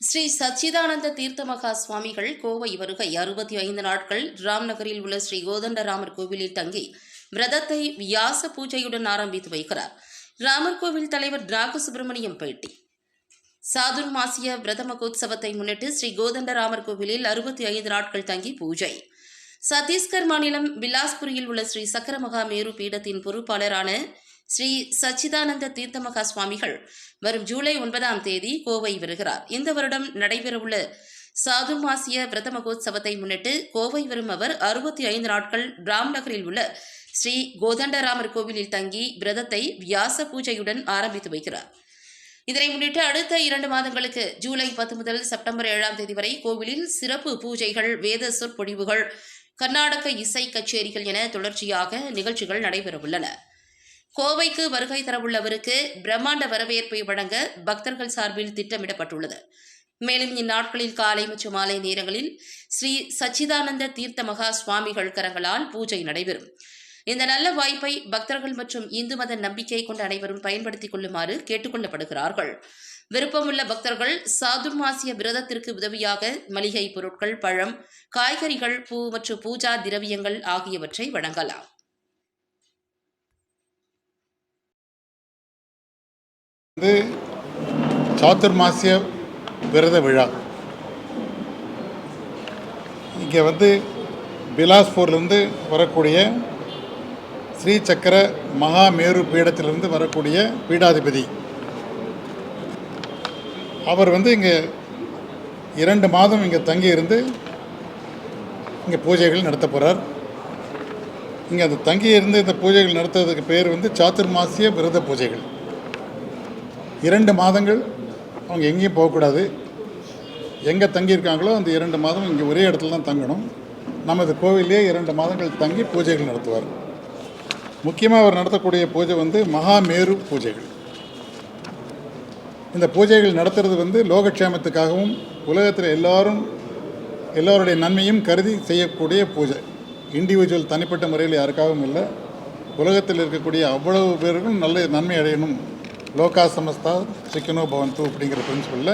ஸ்ரீ சச்சிதானந்த தீர்த்த மகா சுவாமிகள் கோவை வருகை அறுபத்தி ஐந்து நாட்கள் ராம்நகரில் உள்ள ஸ்ரீ கோதண்டராமர் கோவிலில் தங்கி விரதத்தை வியாச பூஜையுடன் ஆரம்பித்து வைக்கிறார். ராமர் கோவில் தலைவர் நாக சுப்பிரமணியம் பேட்டி சாதுர்மாசிய விரத மகோத்சவத்தை முன்னிட்டு ஸ்ரீ கோதண்டராமர் கோவிலில் அறுபத்தி ஐந்து நாட்கள் தங்கி பூஜை. சத்தீஸ்கர் மாநிலம் பிலாஸ்புரியில் உள்ள ஸ்ரீ சக்கரமகா மேரு பீடத்தின் பொறுப்பாளரான ஸ்ரீ சச்சிதானந்த தீர்த்தமகா சுவாமிகள் வரும் ஜூலை ஒன்பதாம் தேதி கோவை வருகிறார். இந்த வருடம் நடைபெறவுள்ள சாதுர்மாசிய பிரத மகோத்சவத்தை முன்னிட்டு கோவை வரும் அவர் அறுபத்தி ஐந்து நாட்கள் ராம்நகரில் உள்ள ஸ்ரீ கோதண்டராமர் கோவிலில் தங்கி விரதத்தை வியாச பூஜையுடன் ஆரம்பித்து வைக்கிறார். இதனை முன்னிட்டு அடுத்த இரண்டு மாதங்களுக்கு ஜூலை பத்து முதல் செப்டம்பர் ஏழாம் தேதி வரை கோவிலில் சிறப்பு பூஜைகள் வேத சொற்பொழிவுகள் கர்நாடக இசை கச்சேரிகள் என தொடர்ச்சியாக நிகழ்ச்சிகள் நடைபெறவுள்ளன. கோவைக்கு வருகை தரவுள்ளவருக்கு பிரம்மாண்ட வரவேற்பை வழங்க பக்தர்கள் சார்பில் திட்டமிடப்பட்டுள்ளது. மேலும் இந்நாட்களில் காலை மற்றும் மாலை நேரங்களில் ஸ்ரீ சச்சிதானந்த தீர்த்த மகா சுவாமிகள் கரங்களால் பூஜை நடைபெறும். இந்த நல்ல வாய்ப்பை பக்தர்கள் மற்றும் இந்து மத நம்பிக்கை கொண்ட அனைவரும் பயன்படுத்திக் கொள்ளுமாறு கேட்டுக்கொள்ளப்படுகிறார்கள். விருப்பமுள்ள பக்தர்கள் சாதுர்மாசிய விரதத்திற்கு உதவியாக மளிகை பொருட்கள் பழம் காய்கறிகள் பூ மற்றும் பூஜா திரவியங்கள் ஆகியவற்றை வழங்கலாம். வந்து சாத்துர்மாசிய விரத விழா. இங்கே வந்து பிலாஸ்பூர்லேருந்து வரக்கூடிய ஸ்ரீ சக்கர மகாமேரு பீடத்திலிருந்து வரக்கூடிய பீடாதிபதி. அவர் வந்து இங்கே இரண்டு மாதம் இங்கே தங்கி இருந்து இங்கே பூஜைகள் நடத்த போகிறார் இங்கே அந்த தங்கி இருந்து இந்த பூஜைகள் நடத்துறதுக்கு பேர் வந்து சாத்துர்மாசிய விரத பூஜைகள். இரண்டு மாதங்கள் அவங்க எங்கேயும் போகக்கூடாது. எங்கே தங்கியிருக்காங்களோ அந்த இரண்டு மாதம் இங்கே ஒரே இடத்துல தான் தங்கணும். நமது கோவிலே இரண்டு மாதங்கள் தங்கி பூஜைகள் நடத்துவார். முக்கியமாக அவர் நடத்தக்கூடிய பூஜை வந்து மகாமேரு பூஜைகள். இந்த பூஜைகள் நடத்துறது வந்து லோகக்ஷேமத்துக்காகவும் உலகத்தில் எல்லாரும் எல்லோருடைய நன்மையும் கருதி செய்யக்கூடிய பூஜை. இண்டிவிஜுவல் தனிப்பட்ட முறையில் யாருக்காகவும் இல்லை. உலகத்தில் இருக்கக்கூடிய அவ்வளவு பேருக்கும் நல்ல நன்மை அடையணும். லோகா சமஸ்தா சிக்கனோ பவந்து அப்படிங்கிற பிரின்சிபலில்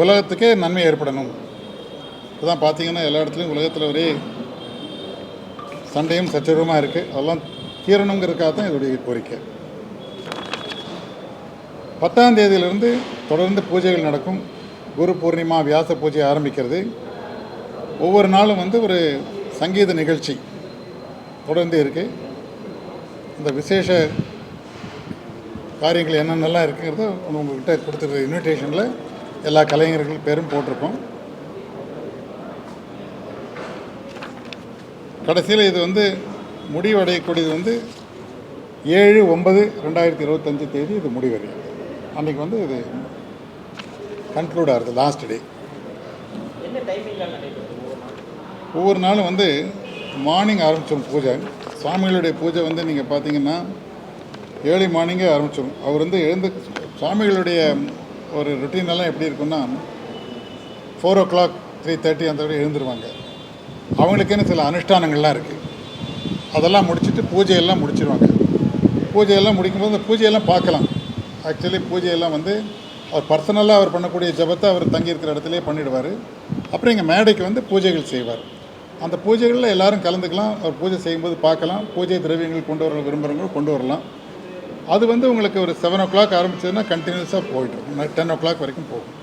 உலகத்துக்கே நன்மை ஏற்படணும். இப்போதான் பார்த்தீங்கன்னா எல்லா இடத்துலையும் உலகத்தில் ஒரே சண்டையும் சச்சரவுமாக இருக்குது அதெல்லாம் தீரணுங்கிறதுக்காக தான் இதோடைய கோரிக்கை. பத்தாம் தேதியிலிருந்து தொடர்ந்து பூஜைகள் நடக்கும். குரு பூர்ணிமா வியாச பூஜை ஆரம்பிக்கிறது. ஒவ்வொரு நாளும் வந்து ஒரு சங்கீத நிகழ்ச்சி தொடர்ந்து இருக்குது இந்த விசேஷ காரியங்கள் என்னென்னலாம் இருக்குங்கிறத உங்கள்கிட்ட கொடுத்துருக்க இன்விடேஷனில் எல்லா கலைஞர்கள் பேரும் போட்டிருக்கோம் கடைசியில் இது வந்து முடிவடையக்கூடியது வந்து ஏழு ஒன்பது ரெண்டாயிரத்தி இருபத்தஞ்சி தேதி இது முடிவடையும். அன்றைக்கி வந்து இது கன்க்ளூட் ஆகுது லாஸ்ட் டே ஒவ்வொரு நாளும்? வந்து மார்னிங் ஆரம்பித்தோம் பூஜை. சுவாமிகளுடைய பூஜை வந்து நீங்கள் பார்த்தீங்கன்னா ஏர்லி மார்னிங்கே ஆரம்பிச்சிடும் அவர் வந்து எழுந்து சுவாமிகளுடைய ஒரு routine எல்லாம் எப்படி இருக்குன்னா four o'clock three thirty அந்த வரை எழுந்துருவாங்க. அவங்களுக்குன்னு சில அனுஷ்டானங்கள்லாம் இருக்குது அதெல்லாம் முடிச்சுட்டு பூஜையெல்லாம் முடிச்சிருவாங்க. பூஜையெல்லாம் முடிக்கும்போது அந்த பூஜையெல்லாம் பார்க்கலாம். ஆக்சுவலி பூஜையெல்லாம் வந்து அவர் பர்சனலாக அவர் பண்ணக்கூடிய ஜபத்தை அவர் தங்கியிருக்கிற இடத்துலையே பண்ணிடுவார். அப்புறம் இங்கே மேடைக்கு வந்து பூஜைகள் செய்வார். அந்த பூஜைகளில் எல்லோரும் கலந்துக்கலாம். அவர் பூஜை செய்யும்போது பார்க்கலாம். பூஜை திரவியங்கள் கொண்டு வர விரும்புகிறவங்களும் கொண்டு வரலாம். அது வந்து உங்களுக்கு ஒரு செவன் ஓ கிளாக் ஆரம்பிச்சதுன்னா கண்டினியூஸாக போயிட்டுருக்கும் டென் ஓ கிளாக் வரைக்கும் போகும்.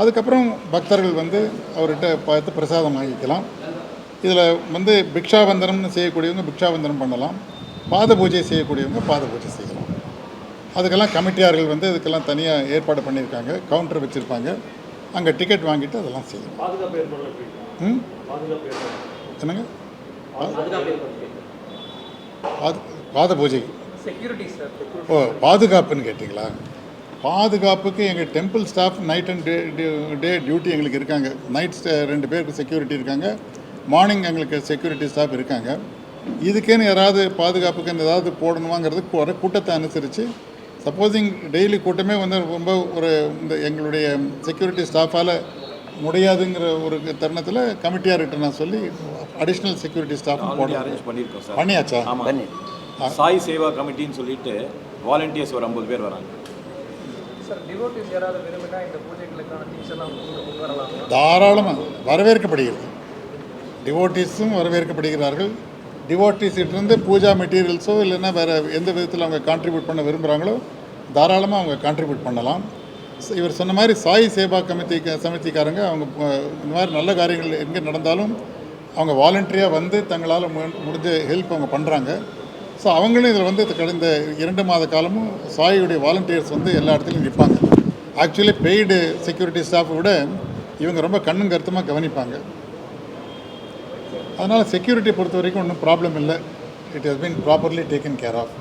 அதுக்கப்புறம் பக்தர்கள் வந்து அவர்கிட்ட பார்த்து பிரசாதம் வாங்கிக்கலாம். இதில் வந்து பிக்ஷாபந்தனம்னு செய்யக்கூடியவங்க பிக்ஷாபந்தனம் பண்ணலாம். பாத பூஜை செய்யக்கூடியவங்க பாத பூஜை செய்யலாம். அதுக்கெல்லாம் கமிட்டியார்கள் வந்து இதுக்கெல்லாம் தனியாக ஏற்பாடு பண்ணியிருக்காங்க. கவுண்டர் வச்சுருப்பாங்க. அங்கே டிக்கெட் வாங்கிட்டு அதெல்லாம் செய்யலாம். பாதுகாப்பு ஏற்பாடு எப்படி? ம்? பாதுகாப்பு ஏற்பாடு. என்னங்க? பாது பாத பூஜை. ஓ பாதுகாப்புன்னு கேட்டிங்களா? பாதுகாப்புக்கு எங்கள் temple staff night and day day duty எங்களுக்கு இருக்காங்க. நைட் ரெண்டு பேருக்கு செக்யூரிட்டி இருக்காங்க. மார்னிங் எங்களுக்கு செக்யூரிட்டி ஸ்டாஃப் இருக்காங்க. இதுக்குன்னு யாராவது பாதுகாப்புக்கு ஏதாவது போடணுமாங்கிறது வர கூட்டத்தை அனுசரித்து சப்போஸிங் டெய்லி கூட்டமே வந்து ரொம்ப ஒரு இந்த எங்களுடைய செக்யூரிட்டி ஸ்டாஃபால் முடியாதுங்கிற ஒரு தருணத்தில் கமிட்டியார்கிட்ட நான் சொல்லி அடிஷ்னல் செக்யூரிட்டி ஸ்டாஃப் போட பண்ணியிருக்கோம் சார் பண்ணியாச்சா. சாய் சேவா கமிட்டின்னு சொல்லிட்டு வாலண்டியர்ஸ் ஒரு ஐம்பது பேர் வராங்க. தாராளமாக வரவேற்கப்படுகிறது. டிவோட்டிஸும் வரவேற்கப்படுகிறார்கள். டிவோட்டிஸ்கிட்டேருந்து பூஜா மெட்டீரியல்ஸோ இல்லைன்னா வேறு எந்த விதத்தில் அவங்க கான்ட்ரிபியூட் பண்ண விரும்புகிறாங்களோ தாராளமாக அவங்க கான்ட்ரிபியூட் பண்ணலாம். இவர் சொன்ன மாதிரி சாய் சேவா கமிட்டி சமிதிக்காரங்க அவங்க இந்த மாதிரி நல்ல காரியங்கள் எங்கே நடந்தாலும் அவங்க வாலண்டரியாக வந்து தங்களால் மு- முடிஞ்ச ஹெல்ப் அவங்க பண்ணுறாங்க ஸோ அவங்களும் இதில் வந்து கடந்த இரண்டு மாத காலமும் சாயுடைய வாலண்டியர்ஸ் வந்து எல்லா இடத்துலையும் நிற்பாங்க. ஆக்சுவலி பெய்டு செக்யூரிட்டி ஸ்டாஃபை விட இவங்க ரொம்ப கண்ணும் கருத்துமாக கவனிப்பாங்க. அதனால் செக்யூரிட்டி பொறுத்த வரைக்கும் ஒன்றும் ப்ராப்ளம் இல்லை. It has been properly taken care of